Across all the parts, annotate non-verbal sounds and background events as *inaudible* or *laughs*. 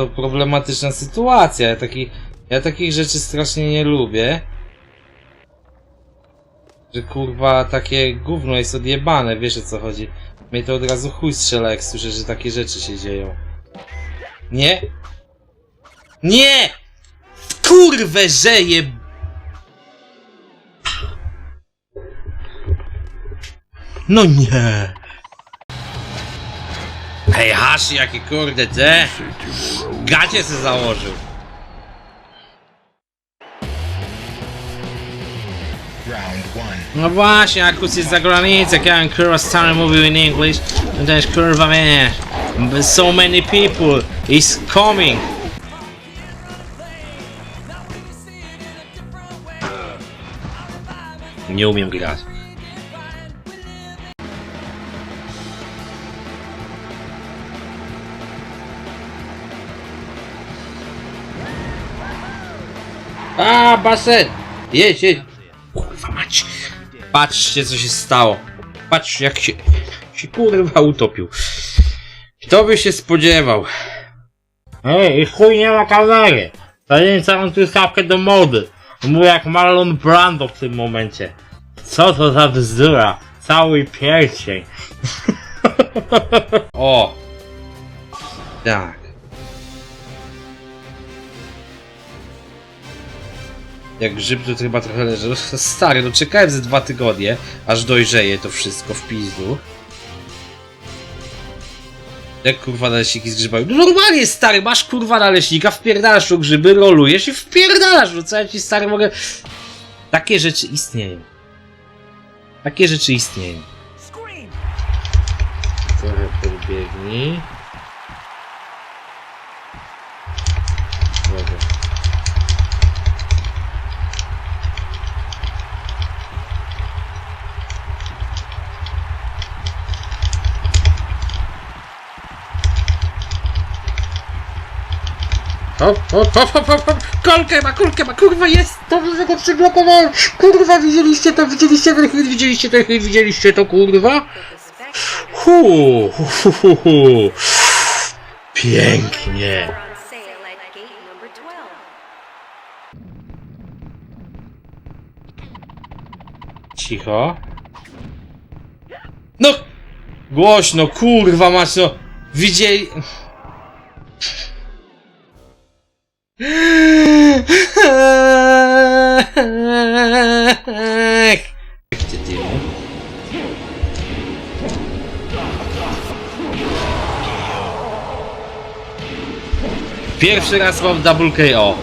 To problematyczna sytuacja. Ja, taki, ja takich rzeczy strasznie nie lubię. Że kurwa takie gówno jest odjebane, wiesz o co chodzi. Mnie to od razu chuj strzela, jak słyszę, że takie rzeczy się dzieją. Nie? Nie! Kurwę, że je... No nie! Hej, Hashi, jakie kurde te! Gacie se założył. No właśnie, Akus jest za granicą, jak ja kurwa stary mówił in English, no jest kurwa wiesz, so many people is coming. Nie umiem grać. A, basen! Jedź, jedź! Kurwa mać! Patrzcie, co się stało. Patrz, jak się, się kurwa utopił. Kto by się spodziewał? Ej, i chuj nie ma kamery. Daję całą tu stawkę do mody. Mówię jak Marlon Brando w tym momencie. Co to za bzdura? Cały pierścień. *laughs* o! Tak. Jak grzyb to chyba trochę leży. No, Stary, no czekałem ze dwa tygodnie, aż dojrzeje to wszystko w pizdu. Jak kurwa naleśniki z grzybami? No normalnie stary, masz kurwa naleśnika, wpierdalasz tu grzyby, rolujesz i wpierdalasz, no co ja ci stary mogę... Takie rzeczy istnieją. Takie rzeczy istnieją. Trochę podbiegnij. Dobra. Hop, hop, hop, hop, hop. Kolkę ma, kolkę ma, kurwa jest! Dobrze, że go przyblokowałem! Kurwa, widzieliście to, widzieliście ten hit, widzieliście ten hit, widzieliście to, kurwa? Hu, hu, hu, hu. Pięknie. Are on sale at gate number 12. Cicho. No! Głośno, kurwa mać, no! Widzieli... Gdzie? Pierwszy raz mam double KO.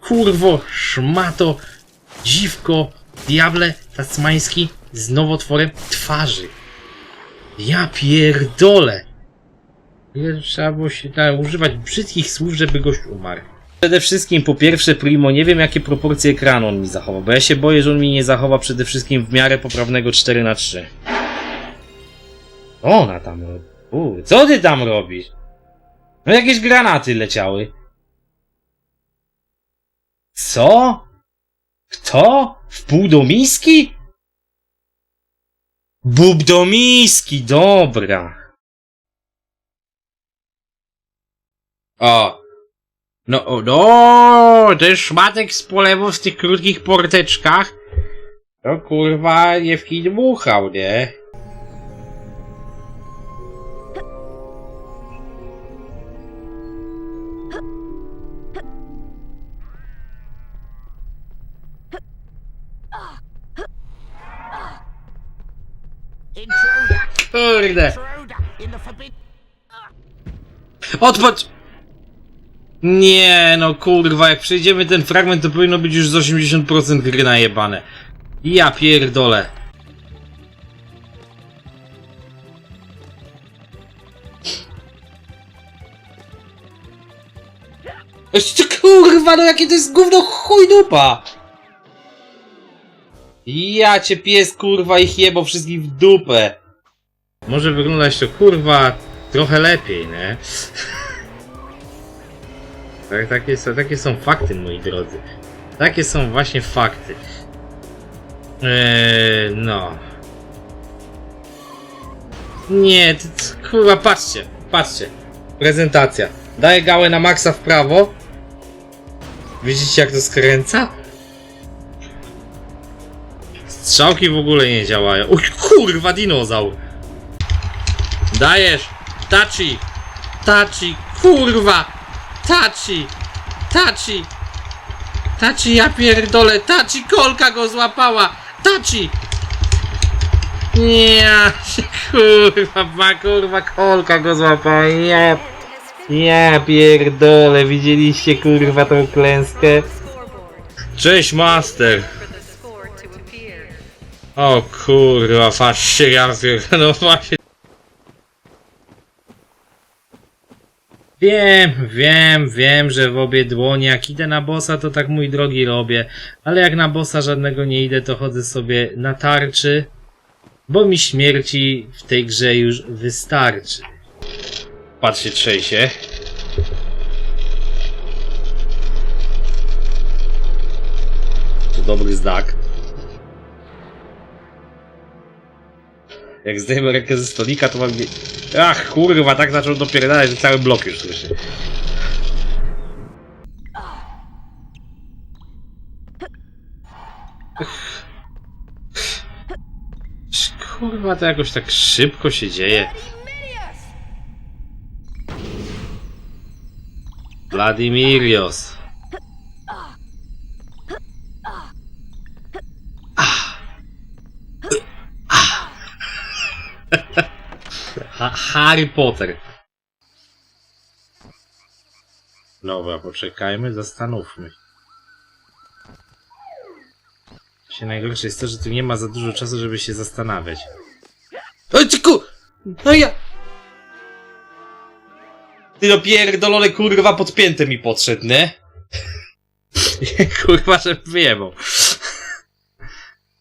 Kurwo, szmato, dziwko, diable tasmański z nowotworem twarzy. Ja pierdolę. Trzeba było się tak, używać brzydkich słów, żeby gość umarł. Przede wszystkim, po pierwsze, Primo, nie wiem jakie proporcje ekranu on mi zachowa, bo ja się boję, że on mi nie zachowa przede wszystkim w miarę poprawnego 4 na 3 Co ona tam robi? U, co ty tam robisz? No jakieś granaty leciały. Co? Kto? W pół do miski? Bób do miski, dobra. O. No, o, no, ten szmatek z polewu w tych krótkich porteczkach. To kurwa nie w dmuchał, nie? Kurde. Odpatrz! Nie, no kurwa, jak przejdziemy ten fragment, to powinno być już z 80% gry najebane. Ja pierdolę. Kurwa, no jakie to jest gówno chuj dupa! Ja cię pies kurwa ich jebo wszystkich w dupę. Może wyglądać to kurwa trochę lepiej, nie? Tak, takie, są, takie są fakty, moi drodzy. Takie są właśnie fakty. Eee, no. Nie, ty, ty, kurwa, patrzcie, patrzcie. Prezentacja. Daję gałę na maksa w prawo. Widzicie jak to skręca? Strzałki w ogóle nie działają. Uj, kurwa, dinozaur. Dajesz. Tachi. Tachi. Kurwa. Tachi. Tachi. Tachi, ja pierdolę. Tachi, kolka go złapała. Tachi. Nie, kurwa, ma kurwa, kolka go złapała. Ja, ja pierdolę. Widzieliście kurwa tą klęskę? Cześć, master. O kurwa, patrzcie, ja pier- *laughs* no właśnie. Wiem, wiem, wiem, że w obie dłonie, jak idę na bossa, to tak mój drogi robię, ale jak na bossa żadnego nie idę, to chodzę sobie na tarczy, bo mi śmierci w tej grze już wystarczy. Patrzcie, trzejsie. To dobry znak. Jak zdejmę rękę ze stolika, to mam... Ach, kurwa, tak zaczął dopierdalać, że cały blok już słyszy. Kurwa, to jakoś tak szybko się dzieje. Vladimirios. Ha Harry Potter. Dobra, poczekajmy, zastanówmy. Się najgorsze jest to, że tu nie ma za dużo czasu, żeby się zastanawiać. Oj. No ja... Ty no pierdolone kurwa podpięte mi podszedł, nie? *laughs* kurwa, że wyjebał.